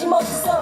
못했